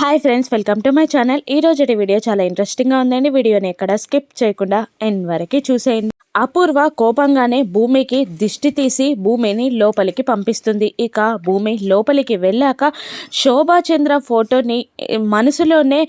Hi friends welcome to my channel. ఈ రోజుటి video చాలా ఇంట్రెస్టింగ్గా ఉందండి. వీడియోని ఎక్కడ స్కిప్ చేయకుండా ఎండ్ వరకు చూసేయండి. అపూర్వ కోపంగానే భూమికి దిష్టి తీసి భూమిని లోపలికి పంపిస్తుంది. ఇక భూమి లోపలికి వెళ్ళాక శోభాచంద్ర ఫోటోని మనసులోనే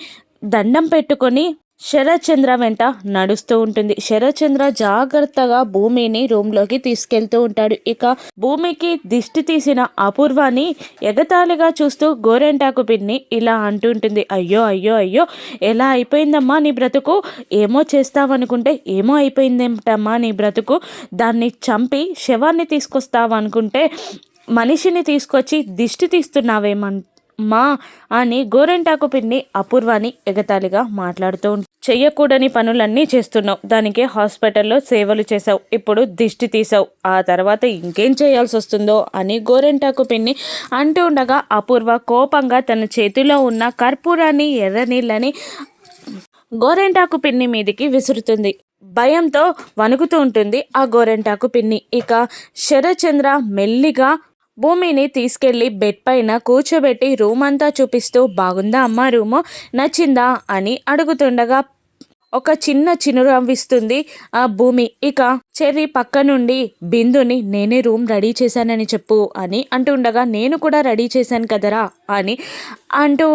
దండం పెట్టుకొని శరత్చంద్ర వెంట నడుస్తూ ఉంటుంది. శరత్చంద్ర జాగ్రత్తగా భూమిని రూమ్లోకి తీసుకెళ్తూ ఉంటాడు. ఇక భూమికి దిష్టి తీసిన అపూర్వాన్ని ఎగతాళిగా చూస్తూ గోరెంటాకు పిన్ని ఇలా అంటుంటుంది అయ్యో అయ్యో అయ్యో ఎలా అయిపోయిందమ్మా నీ బ్రతుకు? ఏమో చేస్తావనుకుంటే ఏమో అయిపోయిందేమిటమ్మా నీ బ్రతుకు? దాన్ని చంపి శవాన్ని తీసుకొస్తావనుకుంటే మనిషిని తీసుకొచ్చి దిష్టి తీస్తున్నావేమంట మా అని గోరెంటాకు పిన్ని అపూర్వాన్ని ఎగతాళిగా మాట్లాడుతూ చెయ్యకూడని పనులన్నీ చేస్తున్నావు. దానికే హాస్పిటల్లో సేవలు చేసావు ఇప్పుడు దిష్టి తీసావు ఆ తర్వాత ఇంకేం చేయాల్సి వస్తుందో అని గోరెంటాకు పిన్ని అంటూ ఉండగా అపూర్వ కోపంగా తన చేతిలో ఉన్న కర్పూరాన్ని ఎర్ర నీళ్ళని గోరెంటాకు పిన్ని మీదికి విసురుతుంది. భయంతో వణుకుతూ ఉంటుంది ఆ గోరెంటాకు పిన్ని. ఇక శరచంద్ర మెల్లిగా భూమిని తీసుకెళ్ళి బెడ్ పైన కూర్చోబెట్టి రూమ్ అంతా చూపిస్తూ బాగుందా అమ్మ రూము? నచ్చిందా? అని అడుగుతుండగా ఒక చిన్న చినురవ్విస్తుంది ఆ భూమి. ఇక చెర్రి పక్క నుండి బిందుని నేనే రూమ్ రెడీ చేశానని చెప్పు అని అంటుండగా నేను కూడా రెడీ చేశాను కదరా అని అంటూ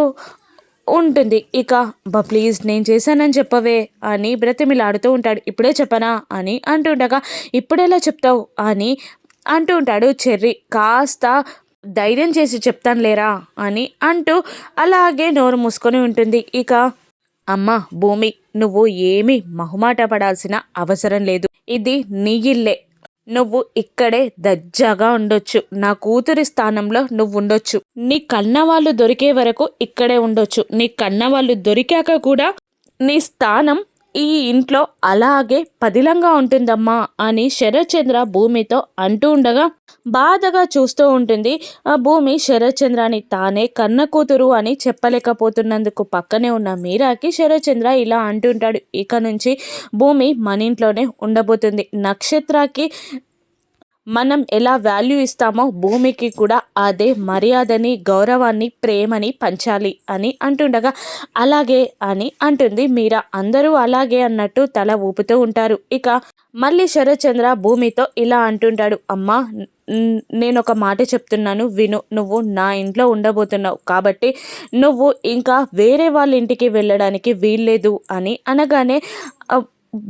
ఉంటుంది. ఇక బా ప్లీజ్ నేను చేశానని చెప్పవే అని బ్రతిమిలాడుతూ ఉంటాడు. ఇప్పుడే చెప్పనా? అని అంటుండగా ఇప్పుడెలా చెప్తావు? అని అంటూ ఉంటాడు చెర్రి. కాస్త ధైర్యం చేసి చెప్తాను లేరా అని అంటూ అలాగే నోరు మూసుకొని ఉంటుంది. ఇక అమ్మ భూమి నువ్వు ఏమీ మహుమాట పడాల్సిన అవసరం లేదు. ఇది నీ ఇల్లే. నువ్వు ఇక్కడే దజ్జాగా ఉండొచ్చు. నా కూతురి స్థానంలో నువ్వు ఉండొచ్చు నీ కన్న వాళ్ళు దొరికే వరకు ఇక్కడే ఉండొచ్చు. నీ కన్న వాళ్ళు దొరికాక కూడా నీ స్థానం ఈ ఇంట్లో అలాగే పదిలంగా ఉంటుందమ్మా అని శరత్చంద్ర భూమితో అంటూ ఉండగా బాధగా చూస్తూ ఉంటుంది. ఆ భూమి శరత్చంద్రాని తానే కన్న కూతురు అని చెప్పలేకపోతున్నందుకు పక్కనే ఉన్న మీరాకి శరత్చంద్ర ఇలా అంటుంటాడు ఇక నుంచి భూమి మన ఇంట్లోనే ఉండబోతుంది. నక్షత్రాకి మనం ఎలా వాల్యూ ఇస్తామో భూమికి కూడా అదే మర్యాదని గౌరవాన్ని ప్రేమని పంచాలి అని అంటుండగా అలాగే అని అంటుంది మీరా. అందరూ అలాగే అన్నట్టు తల ఊపుతూ ఉంటారు. ఇక మళ్ళీ శరత్చంద్ర భూమితో ఇలా అంటుంటాడు అమ్మా నేను ఒక మాట చెప్తున్నాను విను. నువ్వు నా ఇంట్లో ఉండబోతున్నావు కాబట్టి నువ్వు ఇంకా వేరే వాళ్ళ ఇంటికి వెళ్ళడానికి వీల్లేదు అని అనగానే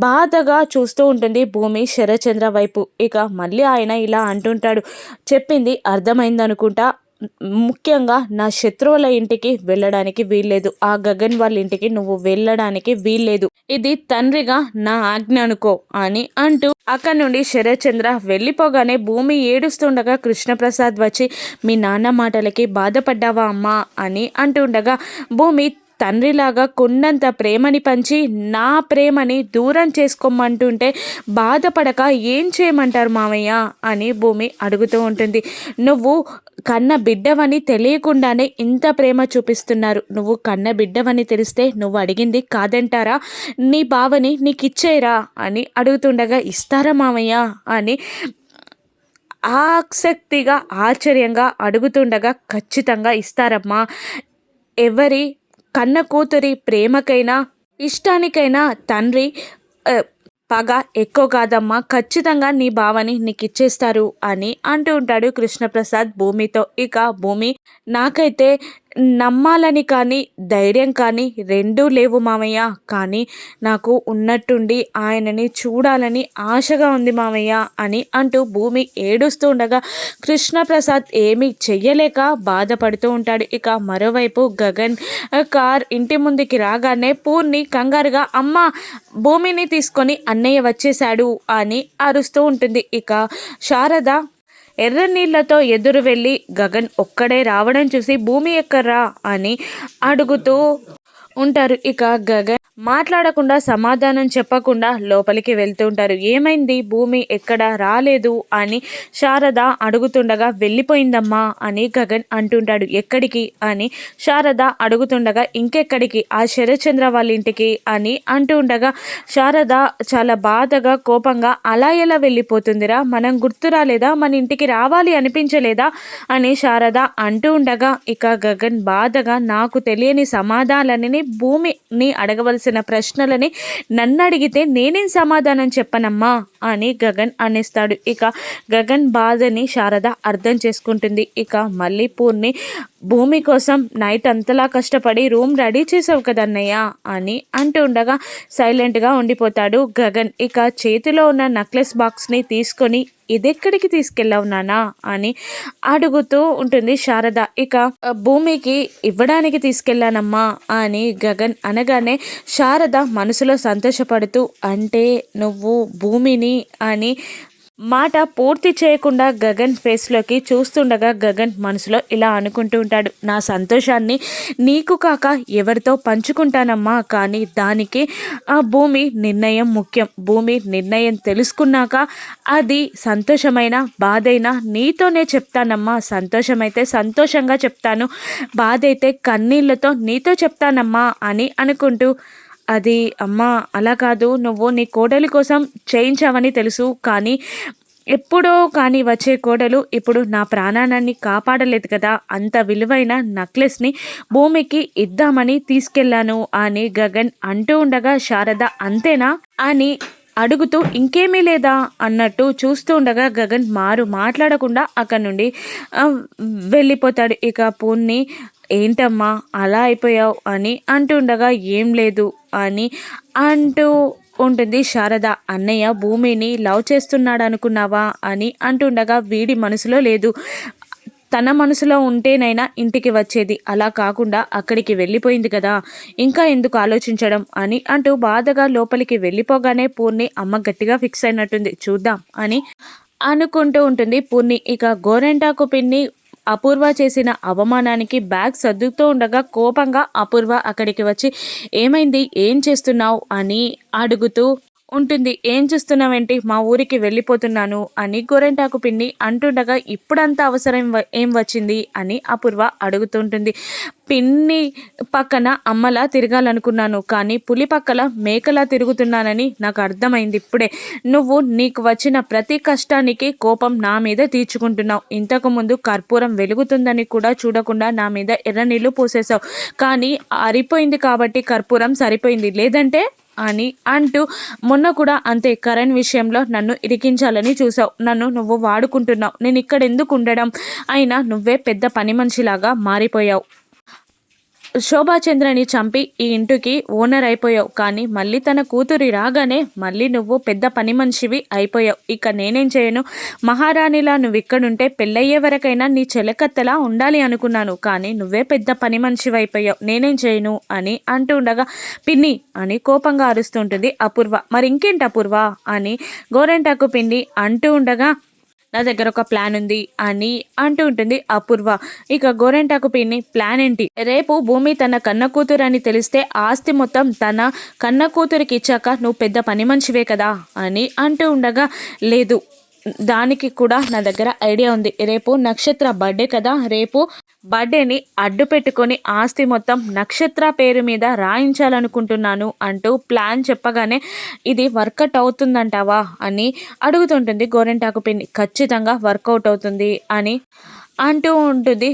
బాధగా చూస్తూ ఉంటుంది భూమి శరచంద్ర వైపు. ఇక మళ్ళీ ఆయన ఇలా అంటుంటాడు. చెప్పింది అర్థమైందనుకుంటా. ముఖ్యంగా నా శత్రువుల ఇంటికి వెళ్ళడానికి వీల్లేదు. ఆ గగన్ వాళ్ళ ఇంటికి నువ్వు వెళ్ళడానికి వీల్లేదు. ఇది తండ్రిగా నా ఆజ్ఞ అనుకో అని అంటూ అక్కడి నుండి శరత్చంద్ర వెళ్ళిపోగానే భూమి ఏడుస్తుండగా కృష్ణప్రసాద్ వచ్చి మీ నాన్న మాటలకి బాధపడ్డావా అమ్మా? అని అంటుండగా భూమి తండ్రిలాగా కొండంత ప్రేమని పంచి నా ప్రేమని దూరం చేసుకోమంటుంటే బాధపడక ఏం చేయమంటారు మామయ్య? అని భూమి అడుగుతూ ఉంటుంది. నువ్వు కన్న బిడ్డవని తెలియకుండానే ఇంత ప్రేమ చూపిస్తున్నారు. నువ్వు కన్న బిడ్డవని తెలిస్తే నువ్వు అడిగింది కాదంటారా? నీ బావని నీకు ఇచ్చేరా అని అడుగుతుండగా ఇస్తారా మామయ్య? అని ఆసక్తిగా ఆశ్చర్యంగా అడుగుతుండగా ఖచ్చితంగా ఇస్తారమ్మా. ఎవరి కన్న కూతురి ప్రేమకైనా ఇష్టానికైనా తండ్రి పగ ఎక్కువ కాదమ్మా ఖచ్చితంగా నీ భావని నీకు ఇచ్చేస్తారు అని అంటూ ఉంటాడు కృష్ణప్రసాద్ భూమితో. ఇక భూమి నాకైతే నమ్మాలని కానీ ధైర్యం కానీ రెండూ లేవు మామయ్య. కానీ నాకు ఉన్నట్టుండి ఆయనని చూడాలని ఆశగా ఉంది మామయ్య అని అంటూ భూమి ఏడుస్తూ ఉండగా కృష్ణప్రసాద్ ఏమీ చెయ్యలేక బాధపడుతూ ఉంటాడు. ఇక మరోవైపు గగన్ కార్ ఇంటి ముందుకి రాగానే పూర్ణి కంగారుగా అమ్మ భూమిని తీసుకొని అన్నయ్య వచ్చేశాడు అని అరుస్తూ ఉంటుంది. ఇక శారద ఎర్ర నీళ్ళతో ఎదురు వెళ్ళి గగన్ ఒక్కడే రావడం చూసి భూమి ఎక్కర్రా? అని అడుగుతూ ఉంటారు. ఇక గగన్ మాట్లాడకుండా సమాధానం చెప్పకుండా లోపలికి వెళ్తూ ఉంటారు. ఏమైంది? భూమి ఎక్కడ రాలేదు అని శారద అడుగుతుండగా వెళ్ళిపోయిందమ్మా అని గగన్ అంటుంటాడు. ఎక్కడికి? అని శారద అడుగుతుండగా ఇంకెక్కడికి? ఆ శరచంద్ర వాళ్ళ ఇంటికి అని అంటూ ఉండగా శారద చాలా బాధగా కోపంగా అలా ఎలా వెళ్ళిపోతుందిరా? మనం గుర్తు రాలేదా? మన ఇంటికి రావాలి అనిపించలేదా? అని శారద అంటూ ఉండగా ఇక గగన్ బాధగా నాకు తెలియని సమాధానాలని భూమిని అడగవలసిన ప్రశ్నలని నన్ను అడిగితే నేనేం సమాధానం చెప్పనమ్మా అని గగన్ అనేస్తాడు. ఇక గగన్ బాధని శారద అర్థం చేసుకుంటుంది. ఇక మళ్ళీ పూర్ణి భూమి కోసం నైట్ అంతలా కష్టపడి రూమ్ రెడీ చేసావు కదన్నయ్య అని అంటూ ఉండగా సైలెంట్గా ఉండిపోతాడు గగన్. ఇక చేతిలో ఉన్న నెక్లెస్ బాక్స్ని తీసుకొని ఇదెక్కడికి తీసుకెళ్ళావు నానా అని అడుగుతూ ఉంటుంది శారద. ఇక భూమికి ఇవ్వడానికి తీసుకెళ్ళానమ్మా అని గగన్ అనగానే శారద మనసులో సంతోషపడుతూ అంటే నువ్వు భూమిని అని మాట పూర్తి చేయకుండా గగన్ ఫేస్లోకి చూస్తుండగా గగన్ మనసులో ఇలా అనుకుంటూ ఉంటాడు. నా సంతోషాన్ని నీకు కాక ఎవరితో పంచుకుంటానమ్మా కానీ దానికి ఆ భూమి నిర్ణయం ముఖ్యం. భూమి నిర్ణయం తెలుసుకున్నాక అది సంతోషమైన బాధైనా నీతోనే చెప్తానమ్మా సంతోషమైతే సంతోషంగా చెప్తాను. బాధ అయితే కన్నీళ్ళతో నీతో చెప్తానమ్మా అని అనుకుంటూ అది అమ్మా అలా కాదు. నువ్వు నీ కోడలి కోసం చేయించావని తెలుసు. కానీ ఎప్పుడో కానీ వచ్చే కోడలు ఇప్పుడు నా ప్రాణాన్ని కాపాడలేదు కదా. అంత విలువైన నక్లెస్ని భూమికి ఇద్దామని తీసుకెళ్ళాను అని గగన్ అంటూ ఉండగా శారద అంతేనా? అని అడుగుతూ ఇంకేమీ లేదా? అన్నట్టు చూస్తూ ఉండగా గగన్ మారు మాట్లాడకుండా అక్కడి నుండి వెళ్ళిపోతాడు. ఇక పూర్ణి ఏంటమ్మా అలా అయిపోయావు? అని అంటుండగా ఏం లేదు అని అంటూ ఉంటుంది శారద. అన్నయ్య భూమిని లవ్ చేస్తున్నాడు అనుకున్నావా అని అంటుండగా వీడి మనసులో లేదు. తన మనసులో ఉంటేనైనా ఇంటికి వచ్చేది. అలా కాకుండా అక్కడికి వెళ్ళిపోయింది కదా. ఇంకా ఎందుకు ఆలోచించడం అని అంటూ బాధగా లోపలికి వెళ్ళిపోగానే పూర్ణి అమ్మ గట్టిగా ఫిక్స్ అయినట్టుంది. చూద్దాం అని అనుకుంటూ ఉంటుంది పూర్ణి. ఇక గోరెంటాకు పిన్ని అపూర్వ చేసిన అవమానానికి బ్యాగ్ సర్దుతూ ఉండగా కోపంగా అపూర్వ అక్కడికి వచ్చి ఏమైంది? ఏం చేస్తున్నావు? అని అడుగుతూ ఉంటుంది. ఏం చూస్తున్నావేంటి? మా ఊరికి వెళ్ళిపోతున్నాను అని గోరెంటాకు పిన్ని అంటుండగా ఇప్పుడంత అవసరం ఏం వచ్చింది? అని అపూర్వ అడుగుతుంటుంది. పిన్ని పక్కన అమ్మలా తిరగాలనుకున్నాను కానీ పులి పక్కల మేకలా తిరుగుతున్నానని నాకు అర్థమైంది ఇప్పుడే. నువ్వు నీకు వచ్చిన ప్రతి కష్టానికి కోపం నా మీద తీర్చుకుంటున్నావు. ఇంతకుముందు కర్పూరం వెలుగుతుందని కూడా చూడకుండా నా మీద ఎర్ర నీళ్ళు పోసేసావు కానీ అరిపోయింది కాబట్టి కర్పూరం సరిపోయింది. లేదంటే అని అంటూ మొన్న కూడా అంతే కరణ్ విషయంలో నన్ను ఇరికించాలని చూసావు నన్ను నువ్వు వాడుకుంటున్నావు. నేను ఇక్కడ ఎందుకు ఉండడం? అయినా నువ్వే పెద్ద పని మనిషిలాగా మారిపోయావు. శోభాచంద్రని చంపి ఈ ఇంటికి ఓనర్ అయిపోయావు. కానీ మళ్ళీ తన కూతురి రాగానే మళ్ళీ నువ్వు పెద్ద పని మనిషివి అయిపోయావు. ఇక నేనేం చేయను? మహారాణిలా నువ్వు ఇక్కడుంటే పెళ్ళయ్యే వరకైనా నీ చెలకత్తెలా ఉండాలి అనుకున్నాను. కానీ నువ్వే పెద్ద పని మనిషివి అయిపోయావు నేనేం చేయను? అని అంటూ ఉండగా పిన్ని అని కోపంగా అరుస్తుంటుంది అపూర్వ. మరి ఇంకేంటి అపూర్వ? అని గోరెంటాకు పిన్ని అంటూ ఉండగా నా దగ్గర ఒక ప్లాన్ ఉంది అని అంటూ ఉంటుంది అపూర్వ. ఇక గోరెంటాకు పిన్ని ప్లాన్ ఏంటి? రేపు భూమి తన కన్న కూతురు అని తెలిస్తే ఆస్తి మొత్తం తన కన్న కూతురికి ఇచ్చాక నువ్వు పెద్ద పని మనిషివే కదా అని అంటూ ఉండగా లేదు. దానికి కూడా నా దగ్గర ఐడియా ఉంది. రేపు నక్షత్ర బర్త్డే కదా. రేపు బర్త్డేని అడ్డు పెట్టుకొని ఆస్తి మొత్తం నక్షత్ర పేరు మీద రాయించాలనుకుంటున్నాను అంటూ ప్లాన్ చెప్పగానే ఇది వర్కౌట్ అవుతుందంటావా అని అడుగుతుంటుంది గోరెంటాకు పిన్ని. ఖచ్చితంగా వర్కౌట్ అవుతుంది అని అంటూ ఉంటుంది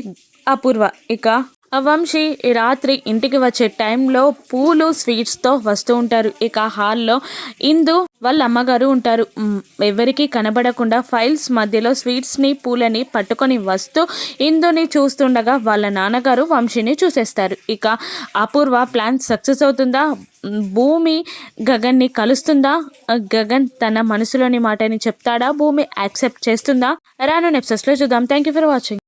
అపూర్వ. ఇక వంశీ రాత్రి ఇంటికి వచ్చే టైంలో పూలు స్వీట్స్తో వస్తూ ఉంటారు. ఇక హాల్లో ఇందు వాళ్ళ అమ్మగారు ఉంటారు. ఎవరికీ కనబడకుండా ఫైల్స్ మధ్యలో స్వీట్స్ని పూలని పట్టుకొని వస్తూ ఇందుని చూస్తుండగా వాళ్ళ నాన్నగారు వంశీని చూసేస్తారు. ఇక అపూర్వ ప్లాన్ సక్సెస్ అవుతుందా? భూమి గగన్ని కలుస్తుందా? గగన్ తన మనసులోని మాటని చెప్తాడా? భూమి యాక్సెప్ట్ చేస్తుందా? రాను నెప్సెస్లో చూద్దాం. Thank you for watching